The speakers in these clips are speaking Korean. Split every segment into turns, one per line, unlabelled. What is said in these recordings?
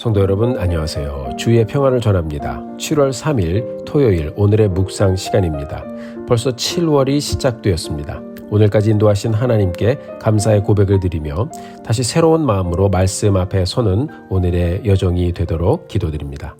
성도 여러분 안녕하세요. 주의 평안을 전합니다. 7월 3일 토요일 오늘의 묵상 시간입니다. 벌써 7월이 시작되었습니다. 오늘까지 인도하신 하나님께 감사의 고백을 드리며 다시 새로운 마음으로 말씀 앞에 서는 오늘의 여정이 되도록 기도드립니다.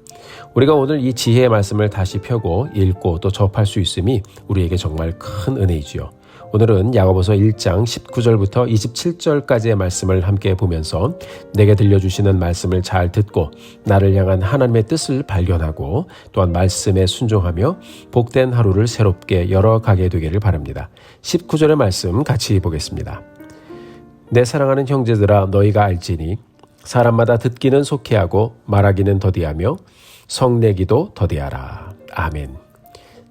우리가 오늘 이 지혜의 말씀을 다시 펴고 읽고 또 접할 수 있음이 우리에게 정말 큰 은혜이지요. 오늘은 야고보서 1장 19절부터 27절까지의 말씀을 함께 보면서 내게 들려주시는 말씀을 잘 듣고 나를 향한 하나님의 뜻을 발견하고 또한 말씀에 순종하며 복된 하루를 새롭게 열어가게 되기를 바랍니다. 19절의 말씀 같이 보겠습니다. 내 사랑하는 형제들아 너희가 알지니 사람마다 듣기는 속해하고 말하기는 더디하며 성내기도 더디하라. 아멘.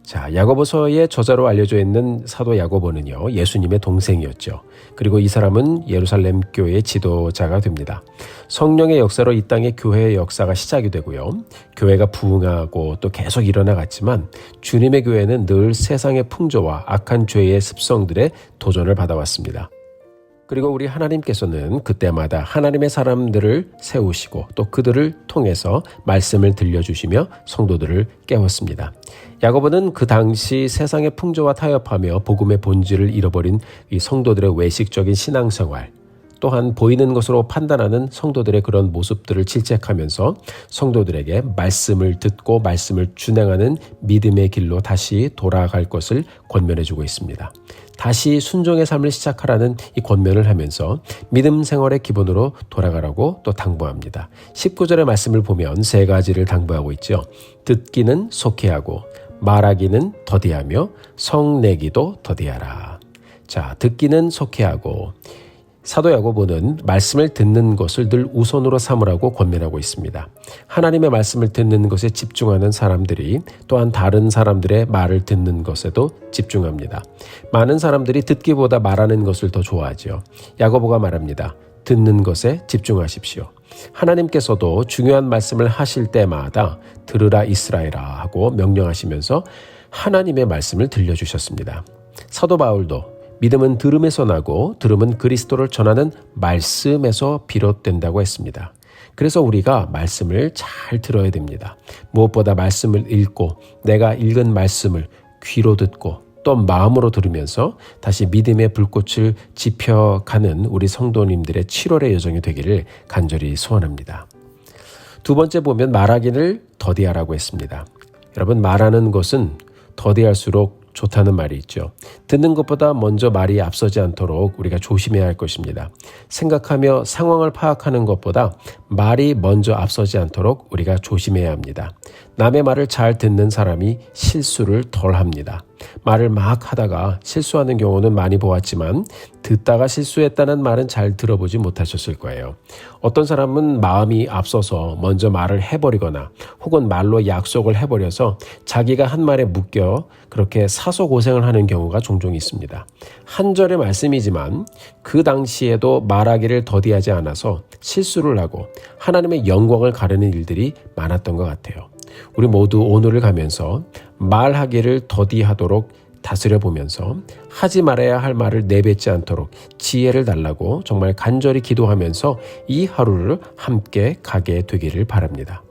자, 야고보서의 저자로 알려져 있는 사도 야고보는요, 예수님의 동생이었죠. 그리고 이 사람은 예루살렘 교회의 지도자가 됩니다. 성령의 역사로 이 땅의 교회의 역사가 시작이 되고요. 교회가 부흥하고 또 계속 일어나갔지만 주님의 교회는 늘 세상의 풍조와 악한 죄의 습성들에 도전을 받아왔습니다. 그리고 우리 하나님께서는 그때마다 하나님의 사람들을 세우시고 또 그들을 통해서 말씀을 들려주시며 성도들을 깨웠습니다. 야고보는 그 당시 세상의 풍조와 타협하며 복음의 본질을 잃어버린 이 성도들의 외식적인 신앙생활, 또한 보이는 것으로 판단하는 성도들의 그런 모습들을 질책하면서 성도들에게 말씀을 듣고 말씀을 준행하는 믿음의 길로 다시 돌아갈 것을 권면해 주고 있습니다. 다시 순종의 삶을 시작하라는 이 권면을 하면서 믿음 생활의 기본으로 돌아가라고 또 당부합니다. 19절의 말씀을 보면 세 가지를 당부하고 있죠. 듣기는 속해하고 말하기는 더디하며 성내기도 더디하라. 자, 듣기는 속해하고 사도 야고보는 말씀을 듣는 것을 늘 우선으로 삼으라고 권면하고 있습니다. 하나님의 말씀을 듣는 것에 집중하는 사람들이 또한 다른 사람들의 말을 듣는 것에도 집중합니다. 많은 사람들이 듣기보다 말하는 것을 더 좋아하죠. 야고보가 말합니다. 듣는 것에 집중하십시오. 하나님께서도 중요한 말씀을 하실 때마다 들으라 이스라엘아 하고 명령하시면서 하나님의 말씀을 들려주셨습니다. 사도 바울도 믿음은 들음에서 나고 들음은 그리스도를 전하는 말씀에서 비롯된다고 했습니다. 그래서 우리가 말씀을 잘 들어야 됩니다. 무엇보다 말씀을 읽고 내가 읽은 말씀을 귀로 듣고 또 마음으로 들으면서 다시 믿음의 불꽃을 지펴가는 우리 성도님들의 7월의 여정이 되기를 간절히 소원합니다. 두 번째 보면 말하기를 더디하라고 했습니다. 여러분 말하는 것은 더디할수록 좋다는 말이 있죠. 듣는 것보다 먼저 말이 앞서지 않도록 우리가 조심해야 할 것입니다. 생각하며 상황을 파악하는 것보다 말이 먼저 앞서지 않도록 우리가 조심해야 합니다. 남의 말을 잘 듣는 사람이 실수를 덜 합니다. 말을 막 하다가 실수하는 경우는 많이 보았지만 듣다가 실수했다는 말은 잘 들어보지 못하셨을 거예요. 어떤 사람은 마음이 앞서서 먼저 말을 해버리거나 혹은 말로 약속을 해버려서 자기가 한 말에 묶여 그렇게 사소 고생을 하는 경우가 종종 있습니다. 한 절의 말씀이지만 그 당시에도 말하기를 더디하지 않아서 실수를 하고 하나님의 영광을 가르는 일들이 많았던 것 같아요. 우리 모두 오늘을 가면서 말하기를 더디하도록 다스려 보면서 하지 말아야 할 말을 내뱉지 않도록 지혜를 달라고 정말 간절히 기도하면서 이 하루를 함께 가게 되기를 바랍니다.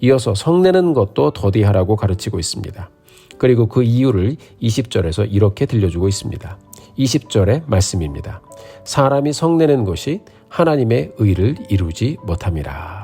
이어서 성내는 것도 더디하라고 가르치고 있습니다. 그리고 그 이유를 20절에서 이렇게 들려주고 있습니다. 20절의 말씀입니다. 사람이 성내는 것이 하나님의 의를 이루지 못함이라.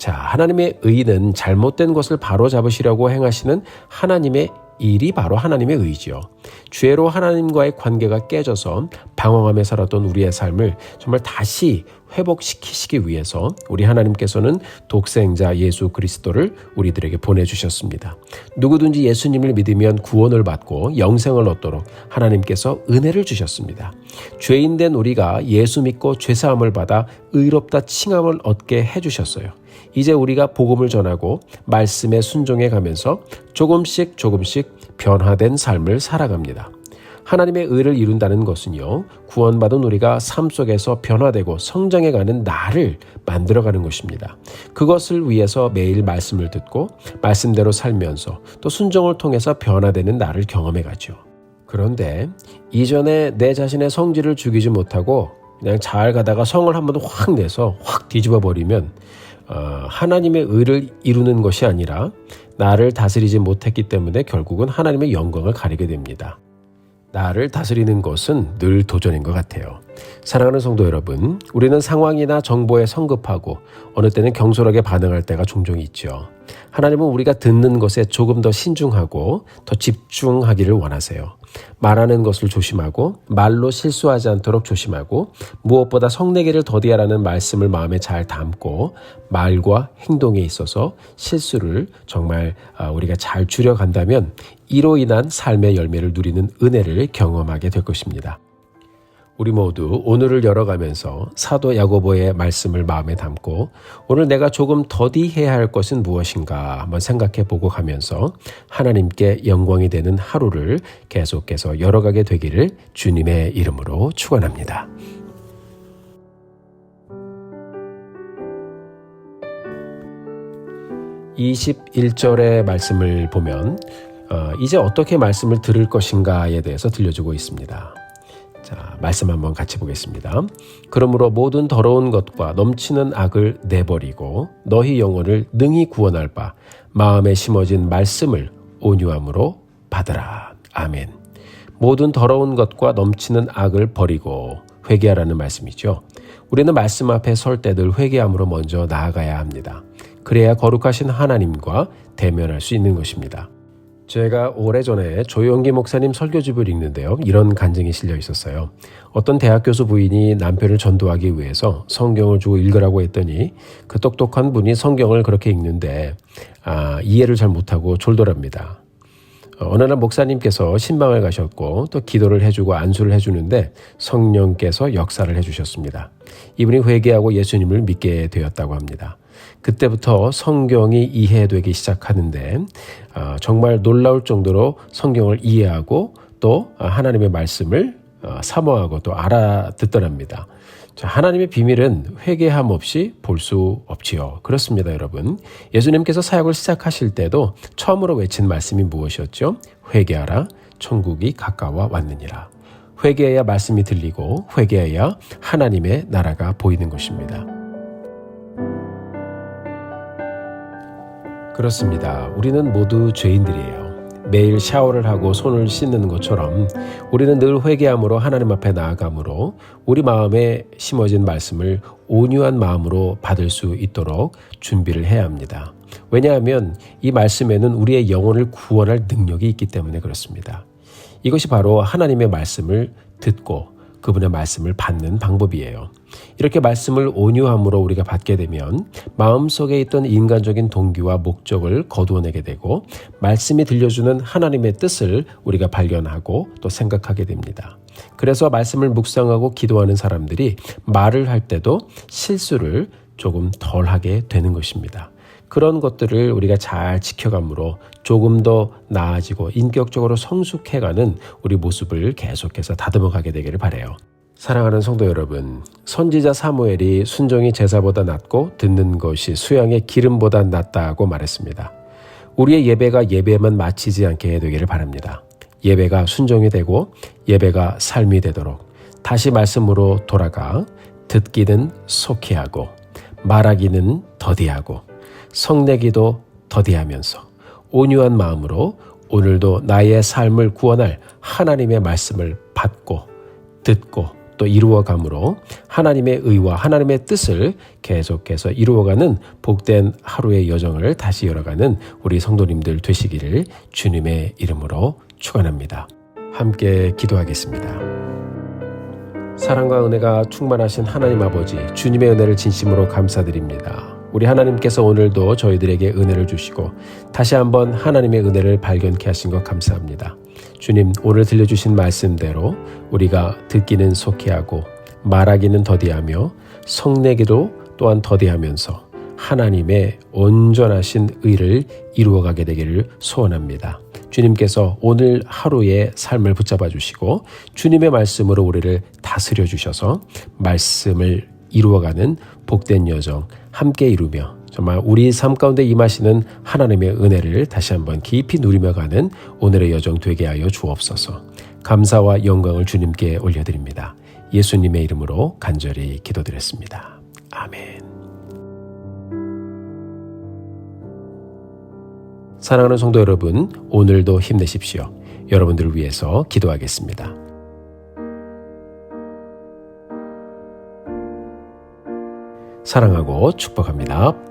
자, 하나님의 의는 잘못된 것을 바로 잡으시려고 행하시는 하나님의 일이 바로 하나님의 의지요. 죄로 하나님과의 관계가 깨져서 방황하며 살았던 우리의 삶을 정말 다시 회복시키시기 위해서 우리 하나님께서는 독생자 예수 그리스도를 우리들에게 보내주셨습니다. 누구든지 예수님을 믿으면 구원을 받고 영생을 얻도록 하나님께서 은혜를 주셨습니다. 죄인된 우리가 예수 믿고 죄사함을 받아 의롭다 칭함을 얻게 해주셨어요. 이제 우리가 복음을 전하고 말씀에 순종해 가면서 조금씩 조금씩 변화된 삶을 살아갑니다. 하나님의 의를 이룬다는 것은요, 구원받은 우리가 삶 속에서 변화되고 성장해가는 나를 만들어가는 것입니다. 그것을 위해서 매일 말씀을 듣고 말씀대로 살면서 또 순종을 통해서 변화되는 나를 경험해가죠. 그런데 이전에 내 자신의 성질을 죽이지 못하고 그냥 잘 가다가 성을 한번더확 내서 확 뒤집어 버리면 어, 하나님의 의를 이루는 것이 아니라 나를 다스리지 못했기 때문에 결국은 하나님의 영광을 가리게 됩니다. 나를 다스리는 것은 늘 도전인 것 같아요. 사랑하는 성도 여러분, 우리는 상황이나 정보에 성급하고 어느 때는 경솔하게 반응할 때가 종종 있죠. 하나님은 우리가 듣는 것에 조금 더 신중하고 더 집중하기를 원하세요. 말하는 것을 조심하고 말로 실수하지 않도록 조심하고 무엇보다 성내기를 더디하라는 말씀을 마음에 잘 담고 말과 행동에 있어서 실수를 정말 아, 우리가 잘 줄여간다면 이로 인한 삶의 열매를 누리는 은혜를 경험하게 될 것입니다. 우리 모두 오늘을 열어가면서 사도 야고보의 말씀을 마음에 담고 오늘 내가 조금 더디해야 할 것은 무엇인가 한번 생각해 보고 가면서 하나님께 영광이 되는 하루를 계속해서 열어가게 되기를 주님의 이름으로 축원합니다. (21절의) 말씀을 보면 어, 이제 어떻게 말씀을 들을 것인가에 대해서 들려주고 있습니다. 자, 말씀 한번 같이 보겠습니다. 그러므로 모든 더러운 것과 넘치는 악을 내버리고 너희 영혼을 능히 구원할 바 마음에 심어진 말씀을 온유함으로 받으라. 아멘. 모든 더러운 것과 넘치는 악을 버리고 회개하라는 말씀이죠. 우리는 말씀 앞에 설 때 늘 회개함으로 먼저 나아가야 합니다. 그래야 거룩하신 하나님과 대면할 수 있는 것입니다. 제가 오래전에 조영기 목사님 설교집을 읽는데요. 이런 간증이 실려 있었어요. 어떤 대학 교수 부인이 남편을 전도하기 위해서 성경을 주고 읽으라고 했더니 그 똑똑한 분이 성경을 그렇게 읽는데 아, 이해를 잘 못하고 졸더랍니다. 어, 어느 날 목사님께서 신방을 가셨고 또 기도를 해주고 안수를 해주는데 성령께서 역사를 해주셨습니다. 이분이 회개하고 예수님을 믿게 되었다고 합니다. 그때부터 성경이 이해되기 시작하는데 어, 정말 놀라울 정도로 성경을 이해하고 또 하나님의 말씀을 어, 사모하고 또 알아듣더랍니다. 자, 하나님의 비밀은 회개함 없이 볼 수 없지요. 그렇습니다, 여러분. 예수님께서 사역을 시작하실 때도 처음으로 외친 말씀이 무엇이었죠? 회개하라, 천국이 가까워 왔느니라. 회개해야 말씀이 들리고 회개해야 하나님의 나라가 보이는 것입니다. 그렇습니다. 우리는 모두 죄인들이에요. 매일 샤워를 하고 손을 씻는 것처럼 우리는 늘 회개함으로 하나님 앞에 나아가므로 우리 마음에 심어진 말씀을 온유한 마음으로 받을 수 있도록 준비를 해야 합니다. 왜냐하면 이 말씀에는 우리의 영혼을 구원할 능력이 있기 때문에 그렇습니다. 이것이 바로 하나님의 말씀을 듣고 그분의 말씀을 받는 방법이에요. 이렇게 말씀을 온유함으로 우리가 받게 되면 마음속에 있던 인간적인 동기와 목적을 거두어내게 되고 말씀이 들려주는 하나님의 뜻을 우리가 발견하고 또 생각하게 됩니다. 그래서 말씀을 묵상하고 기도하는 사람들이 말을 할 때도 실수를 조금 덜 하게 되는 것입니다. 그런 것들을 우리가 잘 지켜감으로 조금 더 나아지고 인격적으로 성숙해가는 우리 모습을 계속해서 다듬어가게 되기를 바래요. 사랑하는 성도 여러분, 선지자 사무엘이 순종이 제사보다 낫고 듣는 것이 수양의 기름보다 낫다고 말했습니다. 우리의 예배가 예배만 마치지 않게 되기를 바랍니다. 예배가 순종이 되고 예배가 삶이 되도록 다시 말씀으로 돌아가 듣기는 속히 하고 말하기는 더디하고 성내기도 더디하면서 온유한 마음으로 오늘도 나의 삶을 구원할 하나님의 말씀을 받고 듣고 또 이루어감으로 하나님의 의와 하나님의 뜻을 계속해서 이루어가는 복된 하루의 여정을 다시 열어가는 우리 성도님들 되시기를 주님의 이름으로 축원합니다. 함께 기도하겠습니다. 사랑과 은혜가 충만하신 하나님 아버지 주님의 은혜를 진심으로 감사드립니다. 우리 하나님께서 오늘도 저희들에게 은혜를 주시고 다시 한번 하나님의 은혜를 발견케 하신 것 감사합니다. 주님, 오늘 들려주신 말씀대로 우리가 듣기는 속히 하고 말하기는 더디하며 성내기도 또한 더디하면서 하나님의 온전하신 의를 이루어가게 되기를 소원합니다. 주님께서 오늘 하루의 삶을 붙잡아 주시고 주님의 말씀으로 우리를 다스려 주셔서 말씀을 이루어가는 복된 여정 함께 이루며 정말 우리 삶 가운데 임하시는 하나님의 은혜를 다시 한번 깊이 누리며 가는 오늘의 여정 되게 하여 주옵소서. 감사와 영광을 주님께 올려드립니다. 예수님의 이름으로 간절히 기도드렸습니다. 아멘. 사랑하는 성도 여러분, 오늘도 힘내십시오. 여러분들을 위해서 기도하겠습니다. 사랑하고 축복합니다.